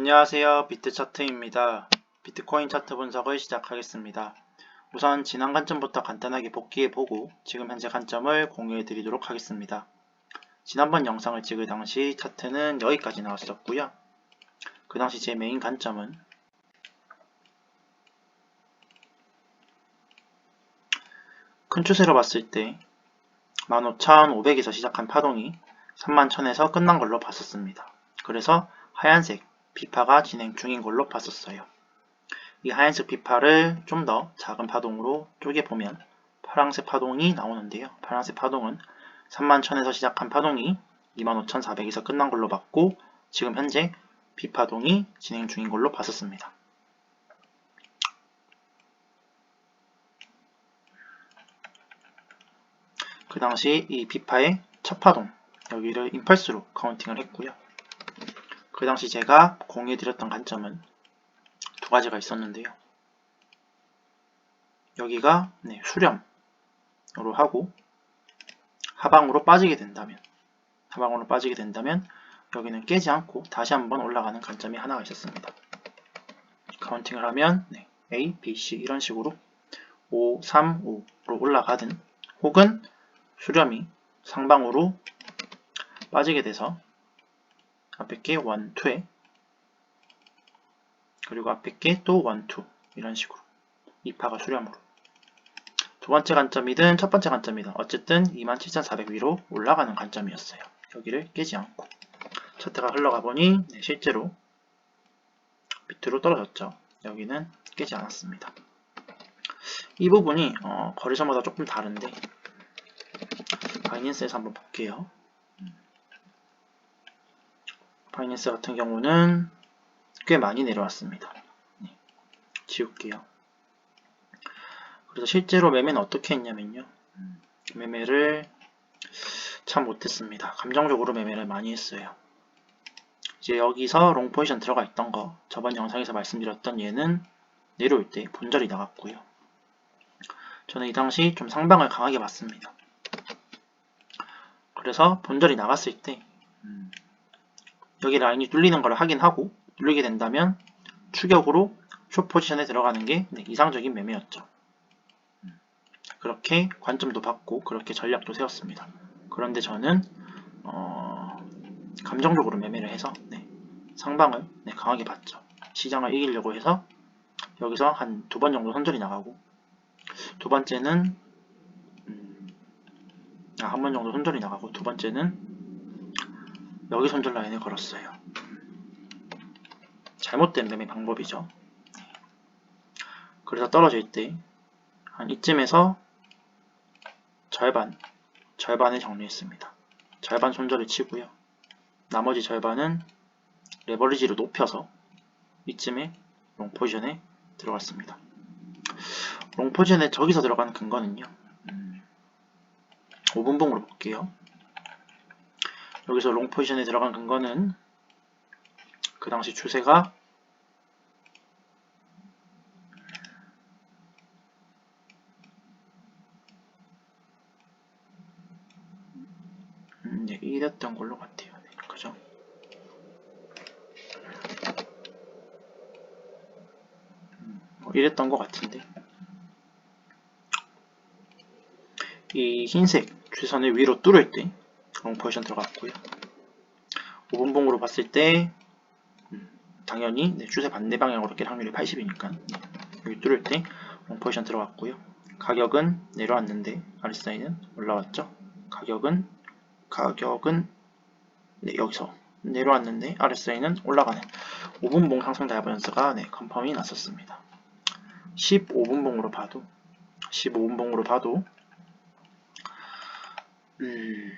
안녕하세요. 비트차트입니다. 비트코인 차트 분석을 시작하겠습니다. 우선 지난 관점부터 간단하게 복귀해보고 지금 현재 관점을 공유해드리도록 하겠습니다. 지난번 영상을 찍을 당시 차트는 여기까지 나왔었고요. 그 당시 제 메인 관점은 큰 추세로 봤을 때 15,500에서 시작한 파동이 31,000에서 끝난 걸로 봤었습니다. 그래서 하얀색 비파가 진행 중인 걸로 봤었어요. 이 하얀색 비파를 좀 더 작은 파동으로 쪼개보면 파란색 파동이 나오는데요. 파란색 파동은 31,000에서 시작한 파동이 25,400에서 끝난 걸로 봤고 지금 현재 비파동이 진행 중인 걸로 봤었습니다. 그 당시 이 비파의 첫 파동 여기를 임펄스로 카운팅을 했고요. 그 당시 제가 공유해드렸던 관점은 두 가지가 있었는데요. 여기가 네, 수렴으로 하고 하방으로 빠지게 된다면 하방으로 빠지게 된다면 여기는 깨지 않고 다시 한번 올라가는 관점이 하나가 있었습니다. 카운팅을 하면 네, A, B, C 이런 식으로 5, 3, 5로 올라가든 혹은 수렴이 상방으로 빠지게 돼서 앞에 게 1, 2에 그리고 앞에 게또 1, 2 이런 식으로 이파가 수렴으로 두 번째 관점이든 첫 번째 관점이든 어쨌든 27,400 위로 올라가는 관점이었어요. 여기를 깨지 않고 차트가 흘러가 보니 네, 실제로 밑으로 떨어졌죠. 여기는 깨지 않았습니다. 이 부분이 어, 거래선마다 조금 다른데 바이낸스에서 한번 볼게요. 바이낸스 같은 경우는 꽤 많이 내려왔습니다. 네, 지울게요. 그래서 실제로 매매는 어떻게 했냐면요. 매매를 참 못했습니다. 감정적으로 매매를 많이 했어요. 이제 여기서 롱 포지션 들어가 있던 거 저번 영상에서 말씀드렸던 얘는 내려올 때 본절이 나갔고요. 저는 이 당시 좀 상방을 강하게 봤습니다. 그래서 본절이 나갔을 때 음, 여기 라인이 뚫리는 걸 확인하고 뚫리게 된다면 추격으로 숏 포지션에 들어가는 게 네, 이상적인 매매였죠. 음, 그렇게 관점도 받고 그렇게 전략도 세웠습니다. 그런데 저는 어, 감정적으로 매매를 해서 네, 상방을 네, 강하게 봤죠. 시장을 이기려고 해서 여기서 한 두 번 정도 선절이 나가고 두 번째는 음, 아, 한 번 정도 손절이 나가고 두 번째는 여기 손절 라인을 걸었어요. 잘못된 매매 방법이죠. 그래서 떨어질 때 한 이쯤에서 절반, 절반을 정리했습니다. 절반 손절을 치고요. 나머지 절반은 레버리지를 높여서 이쯤에 롱 포지션에 들어갔습니다. 롱 포지션에 저기서 들어가는 근거는요. 음, 5분봉으로 볼게요. 여기서 롱 포지션에 들어간 근거는 그 당시 추세가 음, 네, 이랬던 걸로 같아요. 네, 그죠? 음, 뭐 이랬던 것 같은데 이 흰색 추선을 위로 뚫을 때 롱 포지션 들어갔고요. 5분봉으로 봤을 때 음, 당연히 네, 추세 반대 방향으로 깰 확률이 80이니까 여기 뚫을 때 롱 포지션 들어갔고요. 가격은 내려왔는데 RSI는 올라왔죠. 가격은 가격은 네, 여기서 내려왔는데 RSI는 올라가는 5분봉 상승 다이버전스가 네, 컨펌이 났었습니다. 15분봉으로 봐도 15분봉으로 봐도 음,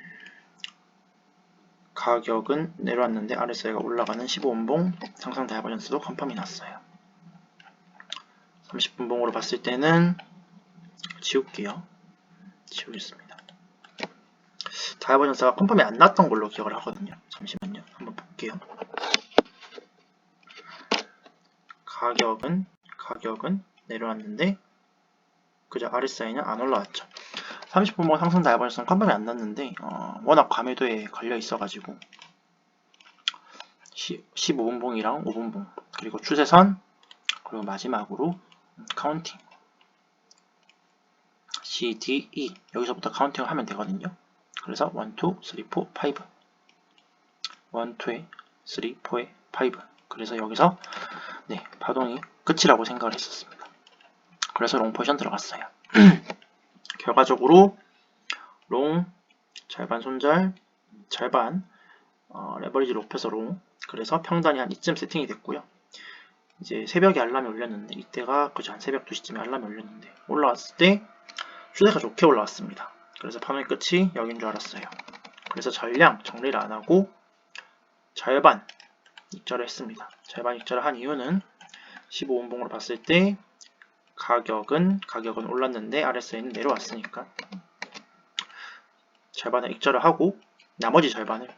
가격은 내려왔는데 RSI가 올라가는 15분봉 상승 다이버전스도 컨펌이 났어요. 30분봉으로 봤을 때는 지울게요. 지우겠습니다. 다이버전스가 컨펌이 안 났던 걸로 기억을 하거든요. 잠시만요. 한번 볼게요. 가격은 가격은 내려왔는데 그저 RSI는 안 올라왔죠. 30분봉 상승 다이버전스는 컨펌이 안 났는데 어, 워낙 과매도에 걸려 있어가지고 15분봉이랑 5분봉 그리고 추세선 그리고 마지막으로 카운팅 C, D, E 여기서부터 카운팅을 하면 되거든요. 그래서 1, 2, 3, 4, 5 1, 2에 3, 4에 5 그래서 여기서 네, 파동이 끝이라고 생각을 했었습니다. 그래서 롱 포지션 들어갔어요. 결과적으로 롱 절반 손절 절반 어, 레버리지 높여서 롱 그래서 평단이 한 이쯤 세팅이 됐고요. 이제 새벽에 알람이 울렸는데 이때가 그죠 한 새벽 2시쯤에 알람이 울렸는데 올라왔을 때 추세가 좋게 올라왔습니다. 그래서 파동의 끝이 여긴 줄 알았어요. 그래서 전량 정리를 안 하고 절반 익절을 했습니다. 절반 익절을 한 이유는 15분봉으로 봤을 때 가격은 가격은 올랐는데 RSI는 내려왔으니까 절반을 익절을 하고 나머지 절반을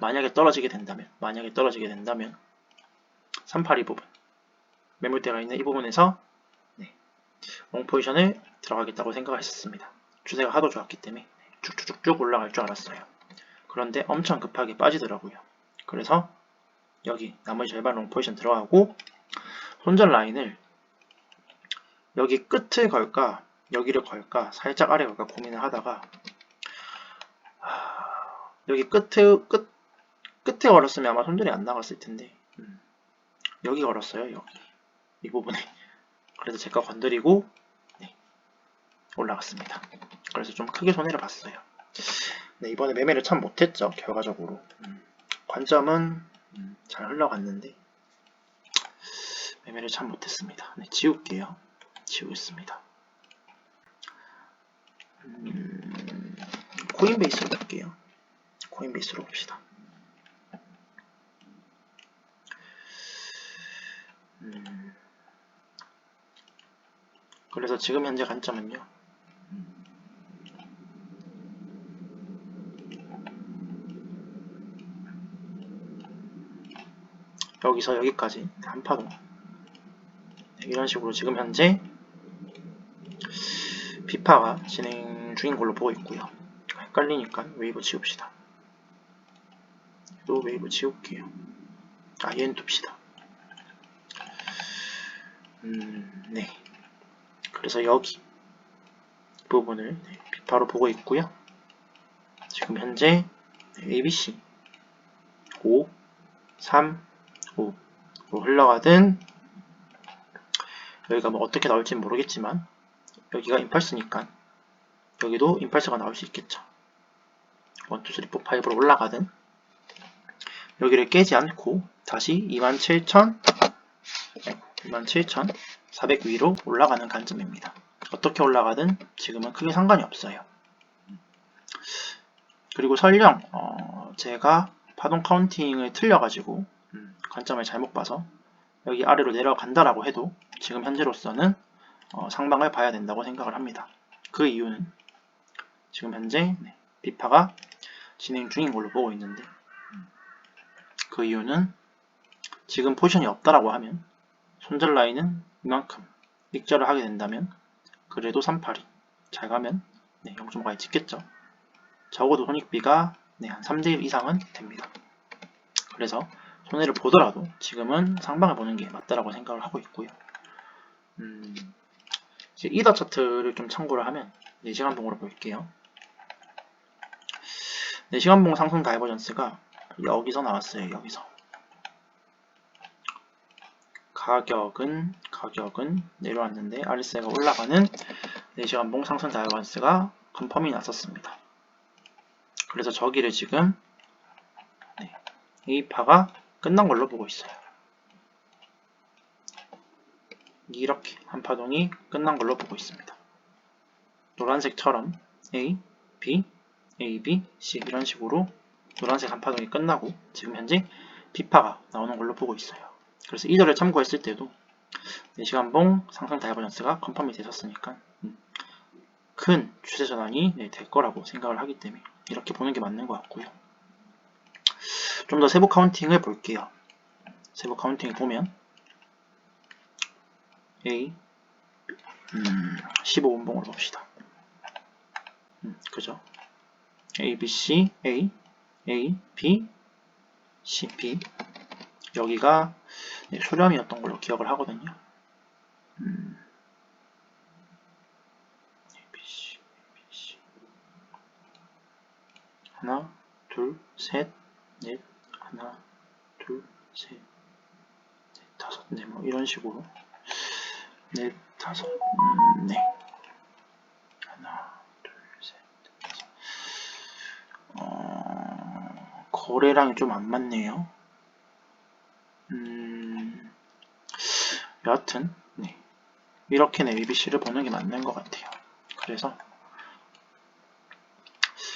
만약에 떨어지게 된다면 만약에 떨어지게 된다면 382 부분 매물대가 있는 이 부분에서 네, 롱 포지션을 들어가겠다고 생각을 했었습니다. 추세가 하도 좋았기 때문에 쭉쭉쭉 올라갈 줄 알았어요. 그런데 엄청 급하게 빠지더라고요. 그래서 여기 나머지 절반 롱 포지션 들어가고 손절 라인을 여기 끝을 걸까 여기를 걸까 살짝 아래 걸까 고민을 하다가 여기 끝에 끝 끝에 걸었으면 아마 손절이 안 나갔을 텐데. 음, 여기 걸었어요 여기. 이 부분에. 그래서 제가 건드리고 네, 올라갔습니다. 그래서 좀 크게 손해를 봤어요. 네, 이번에 매매를 참 못했죠 결과적으로. 음, 관점은 음, 잘 흘러갔는데 매매를 참 못했습니다. 네, 지울게요 지우겠습니다 음, 코인베이스로 볼게요 코인베이스로 봅시다. 음, 그래서 지금 현재 관점은요. 여기서 여기까지 한 파동 네, 이런 식으로 지금 현재 비파가 진행 중인 걸로 보고 있고요. 헷갈리니까 웨이브 지웁시다. 또 웨이브 지울게요. 아, 얘는 둡시다. 음, 네. 그래서 여기 부분을 네, 비파로 보고 있고요. 지금 현재 ABC 5, 3, 5로 흘러가든 여기가 뭐 어떻게 나올지 모르겠지만 여기가 임펄스니까 여기도 임펄스가 나올 수 있겠죠. 1, 2, 3, 4, 5로 올라가든 여기를 깨지 않고 다시 27,000 27,400 위로 올라가는 관점입니다. 어떻게 올라가든 지금은 크게 상관이 없어요. 그리고 설령 어 제가 파동 카운팅을 틀려가지고 음, 관점을 잘못 봐서 여기 아래로 내려간다라고 해도 지금 현재로서는 어 상방을 봐야 된다고 생각을 합니다. 그 이유는 지금 현재 네, 비파가 진행 중인 걸로 보고 있는데 그 이유는 지금 포지션이 없다라고 하면 손절 라인은 이만큼 익절을 하게 된다면 그래도 382 잘 가면 네, 0.5까지 찍겠죠. 적어도 손익비가 네, 한 3대1 이상은 됩니다. 그래서 손해를 보더라도 지금은 상방을 보는 게 맞다라고 생각을 하고 있고요. 음, 이더 차트를 좀 참고를 하면 4시간 봉으로 볼게요. 4시간 봉 상승 다이버전스가 여기서 나왔어요. 여기서. 가격은 가격은 내려왔는데 아리스가 올라가는 4시간 봉 상승 다이버전스가 컨펌이 났었습니다. 그래서 저기를 지금 네, 이 파가 끝난 걸로 보고 있어요. 이렇게 한 파동이 끝난 걸로 보고 있습니다. 노란색처럼 A, B, A, B, C 이런 식으로 노란색 한 파동이 끝나고 지금 현재 B파가 나오는 걸로 보고 있어요. 그래서 이절을 참고했을 때도 4시간봉 상승 다이버전스가 컨펌이 되셨으니까 음, 큰 추세 전환이 네, 될 거라고 생각을 하기 때문에 이렇게 보는 게 맞는 것 같고요. 좀 더 세부 카운팅을 볼게요. 세부 카운팅을 보면 A 음, 15분봉으로 봅시다. 음, 그죠? A, B, C, A A, B, CP 여기가 네, 수렴이었던 걸로 기억을 하거든요. 음, ABC, ABC. 하나, 둘, 셋, 넷, 하나, 둘, 셋, 넷, 다섯, 네, 뭐 이런 식으로 넷, 다섯, 음, 네. 하나, 둘, 셋, 넷, 다섯. 어, 거래량이 좀 안 맞네요. 음, 여하튼, 네. 이렇게는 ABC를 보는 게 맞는 것 같아요. 그래서,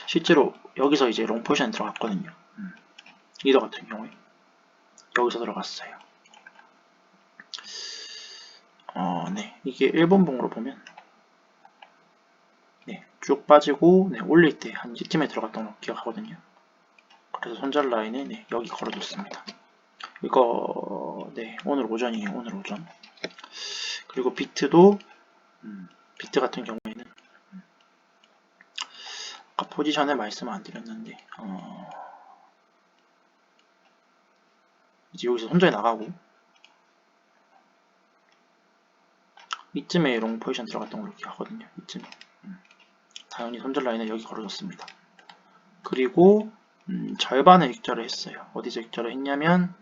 실제로 여기서 이제 롱 포지션 들어갔거든요. 음, 리더 같은 경우에. 여기서 들어갔어요. 어, 네. 이게 1번 봉으로 보면, 네. 쭉 빠지고, 네. 올릴 때 한 이쯤에 들어갔던 걸 기억하거든요. 그래서 손절 라인에, 네. 여기 걸어뒀습니다. 이거, 네. 오늘 오전이에요. 오늘 오전. 그리고 비트도, 음, 비트 같은 경우에는, 음, 아까 포지션에 말씀 안 드렸는데, 어, 이제 여기서 손절이 나가고, 이쯤에 롱 포지션 들어갔던 걸로 기억하거든요. 이쯤에. 음. 당연히 손절 라인을 여기 걸어줬습니다. 그리고 음, 절반을 익절을 했어요. 어디서 익절을 했냐면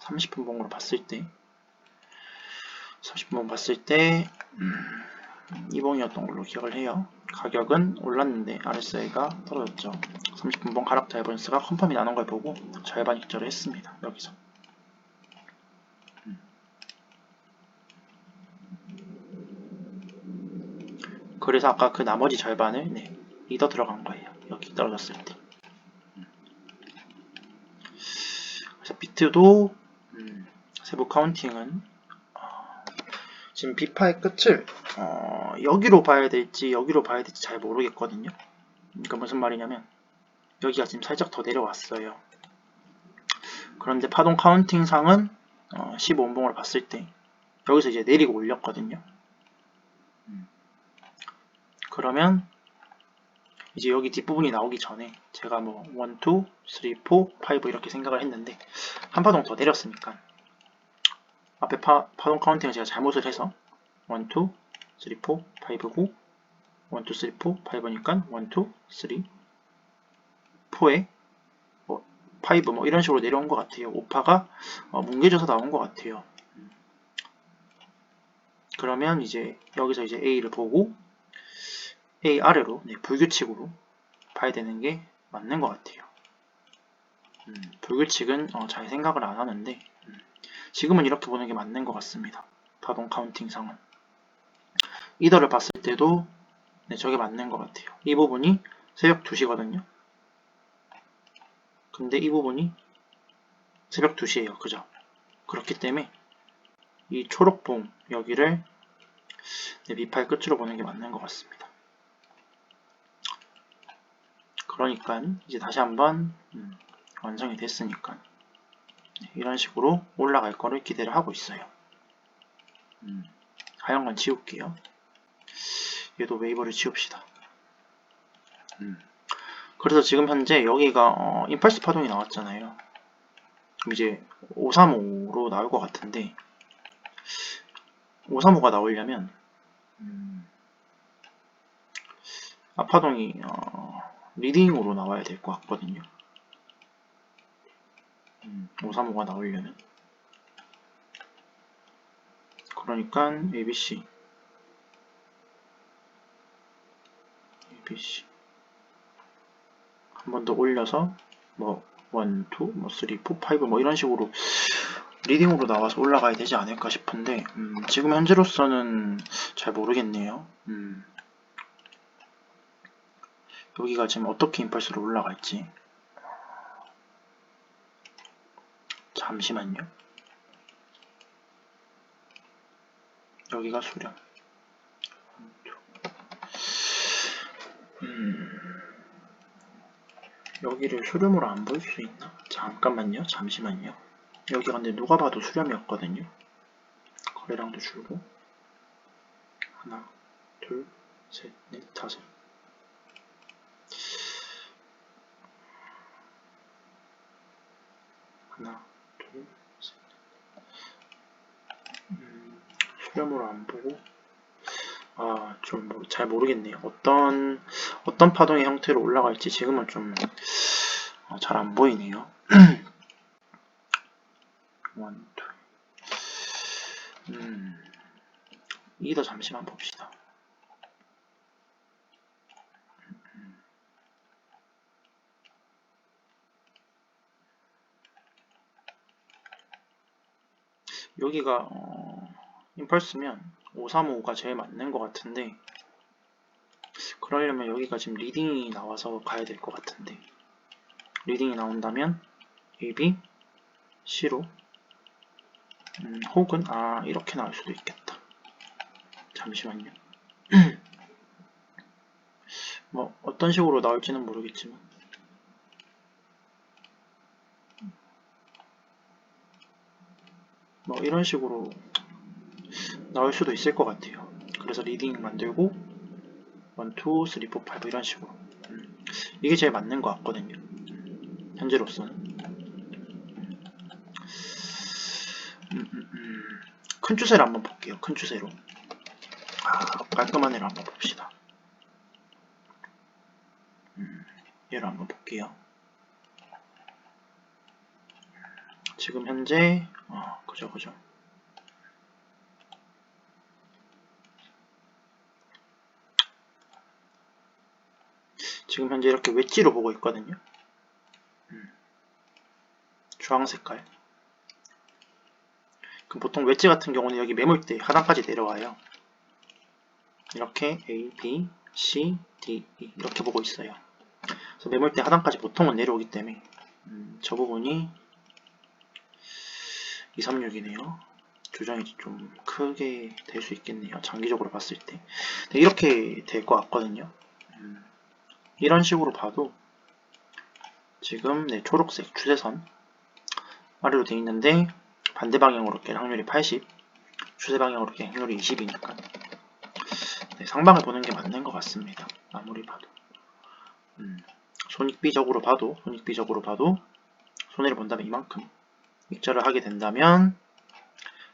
30분 봉으로 봤을 때 30분 봉 봤을 때 음, 이봉이었던 걸로 기억을 해요. 가격은 올랐는데 RSI가 떨어졌죠. 30분 봉 하락 다이버런스가 컨펌이 나는 걸 보고 절반 익절을 했습니다. 여기서. 그래서 아까 그 나머지 절반을 네, 리더 들어간 거예요. 여기 떨어졌을 때. 그래서 비트도 음, 세부 카운팅은 어, 지금 비파의 끝을 어, 여기로 봐야 될지 여기로 봐야 될지 잘 모르겠거든요. 그러니까 무슨 말이냐면 여기가 지금 살짝 더 내려왔어요. 그런데 파동 카운팅 상은 어, 15분봉으로 봤을 때 여기서 이제 내리고 올렸거든요. 그러면 이제 여기 뒷부분이 나오기 전에 제가 뭐 1, 2, 3, 4, 5 이렇게 생각을 했는데 한 파동 더 내렸으니까 앞에 파, 파동 카운팅을 제가 잘못을 해서 1, 2, 3, 4, 5고 1, 2, 3, 4, 5니까 1, 2, 3, 4에 뭐 5, 뭐 이런 식으로 내려온 것 같아요. 오파가 어, 뭉개져서 나온 것 같아요. 그러면 이제 여기서 이제 A를 보고 A 아래로 네, 불규칙으로 봐야 되는 게 맞는 것 같아요. 음, 불규칙은 어, 잘 생각을 안 하는데 음, 지금은 이렇게 보는 게 맞는 것 같습니다. 파동 카운팅상은 이더를 봤을 때도 네, 저게 맞는 것 같아요. 이 부분이 새벽 2시거든요. 근데 이 부분이 새벽 2시에요. 그죠? 그렇기 때문에 이 초록봉 여기를 네, 밑팔 끝으로 보는 게 맞는 것 같습니다. 그러니까 이제 다시 한번 음, 완성이 됐으니까 네, 이런 식으로 올라갈 거를 기대를 하고 있어요. 음, 하얀 건 지울게요. 얘도 웨이버를 지웁시다. 음, 그래서 지금 현재 여기가 어, 임펄스 파동이 나왔잖아요. 이제 535로 나올 것 같은데 535가 나오려면 음, 아파동이 어, 리딩으로 나와야 될 것 같거든요. 음, 535가 나오려면 그러니까 ABC ABC 한 번 더 올려서 뭐 1, 2, 뭐 3, 4, 5, 뭐 이런 식으로 리딩으로 나와서 올라가야 되지 않을까 싶은데 음, 지금 현재로서는 잘 모르겠네요. 음, 여기가 지금 어떻게 임펄스로 올라갈지 잠시만요. 여기가 수렴. 음, 여기를 수렴으로 안 볼 수 있나? 잠깐만요. 잠시만요. 여기가 근데 누가 봐도 수렴이었거든요. 거래량도 줄고 하나, 둘, 셋, 넷, 다섯 하나, 둘, 셋. 음, 수렴으로 안 보고 아, 좀 잘 모르겠네요. 어떤 어떤 파동의 형태로 올라갈지 지금은 좀 잘안 보이네요. 원, 투. 음, 이더 잠시만 봅시다. 여기가 어, 임펄스면 535가 제일 맞는 것 같은데 그러려면 여기가 지금 리딩이 나와서 가야 될 것 같은데 리딩이 나온다면 AB, C로 음, 혹은 아 이렇게 나올 수도 있겠다. 잠시만요. 뭐 어떤 식으로 나올지는 모르겠지만 뭐 이런 식으로 나올 수도 있을 것 같아요. 그래서 리딩 만들고 1, 2, 3, 4, 5 이런 식으로 음, 이게 제일 맞는 것 같거든요. 음, 현재로서는 음, 음, 음. 큰 추세를 한번 볼게요. 큰 추세로 아, 깔끔한 애를 한번 봅시다. 음, 얘를 한번 볼게요. 지금 현재 어, 그죠 그죠 지금 현재 이렇게 웨지로 보고 있거든요. 음. 주황 색깔. 그럼 보통 웨지 같은 경우는 여기 매물대 하단까지 내려와요. 이렇게 A, B, C, D, E 이렇게 보고 있어요. 그래서 매물대 하단까지 보통은 내려오기 때문에 음, 저 부분이 236이네요. 조정이 좀 크게 될 수 있겠네요. 장기적으로 봤을 때. 네, 이렇게 될 것 같거든요. 음. 이런 식으로 봐도 지금 네, 초록색 추세선 아래로 되어 있는데 반대 방향으로 깰 확률이 80 추세 방향으로 깰 확률이 20이니까 네, 상방을 보는 게 맞는 것 같습니다. 아무리 봐도 음, 손익비적으로 봐도 손익비적으로 봐도 손해를 본다면 이만큼 익절을 하게 된다면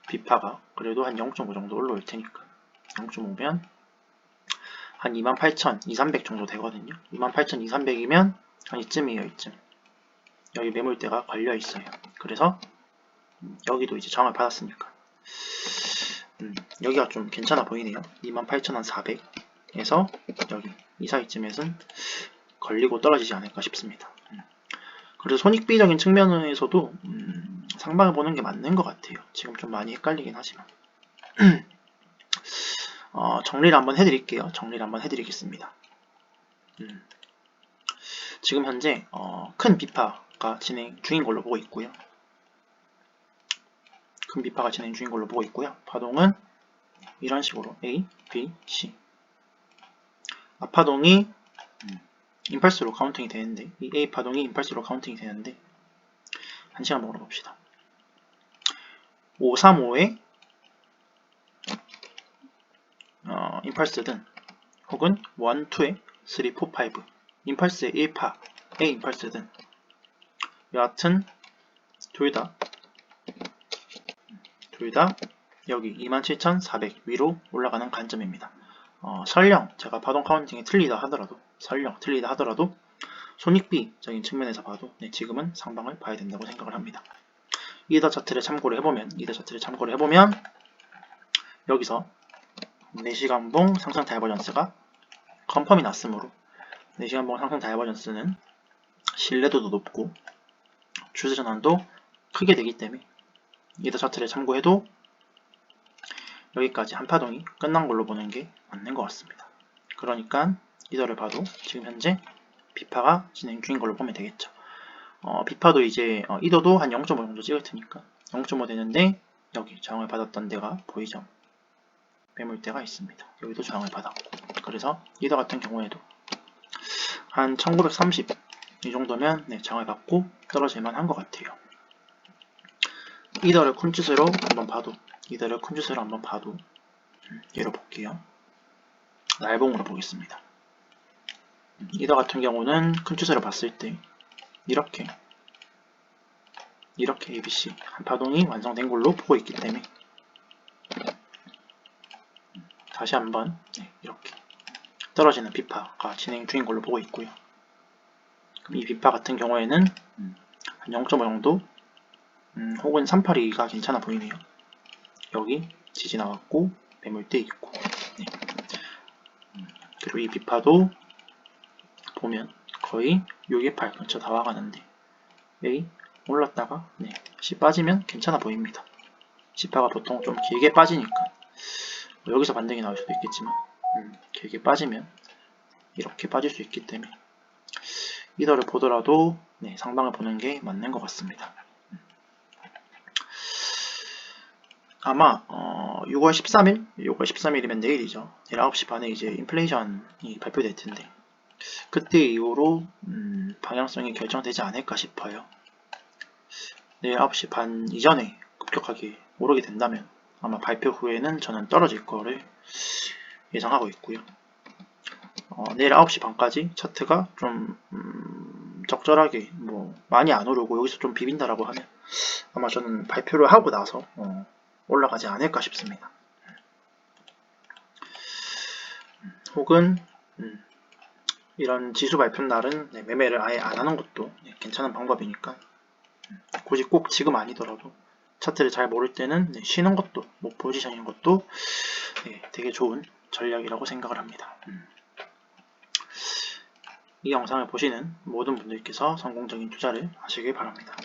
비파가 그래도 한 0.5 정도 올라올 테니까 0.5면 한 28,000, 2,300 정도 되거든요. 28,000, 2,300이면 한 이쯤이에요, 이쯤. 여기 매물대가 걸려 있어요. 그래서 여기도 이제 정을 받았으니까 음, 여기가 좀 괜찮아 보이네요. 28,400에서 여기 이 사이쯤에선 걸리고 떨어지지 않을까 싶습니다. 음. 그래서 손익비적인 측면에서도 음, 상방을 보는 게 맞는 것 같아요. 지금 좀 많이 헷갈리긴 하지만 어, 정리를 한번 해드릴게요. 정리를 한번 해드리겠습니다. 음. 지금 현재 어, 큰 비파가 진행 중인 걸로 보고 있고요. 큰 비파가 진행 중인 걸로 보고 있고요. 파동은 이런 식으로 A, B, C 앞파동이 음, 임펄스로 카운팅이 되는데 이 A 파동이 임펄스로 카운팅이 되는데 한 시간 먹으러 봅시다. 535에 어, 임펄스든 혹은 1, 2의 3, 4, 5 임펄스의 1파의 임펄스든 여하튼 둘 다 둘 다 여기 27,400 위로 올라가는 관점입니다. 어, 설령 제가 파동 카운팅이 틀리다 하더라도 설령 틀리다 하더라도 손익비적인 측면에서 봐도 네, 지금은 상방을 봐야 된다고 생각을 합니다. 이더 차트를 참고를 해보면 이더 차트를 참고를 해보면 여기서 4시간봉 상승 다이버전스가 컨펌이 났으므로 4시간봉 상승 다이버전스는 신뢰도도 높고 추세 전환도 크게 되기 때문에 이더 차트를 참고해도 여기까지 한 파동이 끝난 걸로 보는 게 맞는 것 같습니다. 그러니까 이더를 봐도 지금 현재 비파가 진행 중인 걸로 보면 되겠죠. 어, 비파도 이제 어, 이더도 한 0.5 정도 찍을 테니까 0.5 되는데 여기 저항을 받았던 데가 보이죠. 매물대가 있습니다. 여기도 저항을 받았고 그래서 이더 같은 경우에도 한 1930 이 정도면 네, 저항을 받고 떨어질만 한 것 같아요. 이더를 쿤치스로 한번 봐도 이더를 쿤치스로 한번 봐도 음, 얘로 볼게요. 날봉으로 보겠습니다. 음, 이더 같은 경우는 큰 추세를 봤을 때 이렇게 이렇게 ABC 한 파동이 완성된 걸로 보고 있기 때문에 다시 한번 네, 이렇게 떨어지는 비파가 진행 중인 걸로 보고 있고요. 그럼 이 비파 같은 경우에는 음, 한0.5 정도 음, 혹은 382가 괜찮아 보이네요. 여기 지지 나왔고 매물대 있고 네. 음, 그리고 이 비파도 보면 거의 628 근처 다 와가는데 여기 올랐다가 네, 다시 빠지면 괜찮아 보입니다. 지파가 보통 좀 길게 빠지니까 뭐 여기서 반등이 나올 수도 있겠지만 음, 길게 빠지면 이렇게 빠질 수 있기 때문에 이더를 보더라도 네, 상방을 보는 게 맞는 것 같습니다. 음. 아마 어, 6월 13일, 6월 13일이면 내일이죠. 내일 9시 반에 이제 인플레이션이 발표될 텐데 그때 이후로 음, 방향성이 결정되지 않을까 싶어요. 내일 9시 반 이전에 급격하게 오르게 된다면 아마 발표 후에는 저는 떨어질 거를 예상하고 있고요. 어, 내일 9시 반까지 차트가 좀 음, 적절하게 뭐 많이 안 오르고 여기서 좀 비빈다라고 하면 아마 저는 발표를 하고 나서 어, 올라가지 않을까 싶습니다. 음, 혹은 음, 이런 지수 발표 날은 네, 매매를 아예 안 하는 것도 네, 괜찮은 방법이니까 음, 굳이 꼭 지금 아니더라도 차트를 잘 모를 때는 네, 쉬는 것도 뭐 포지션인 것도 네, 되게 좋은 전략이라고 생각을 합니다. 음. 이 영상을 보시는 모든 분들께서 성공적인 투자를 하시길 바랍니다.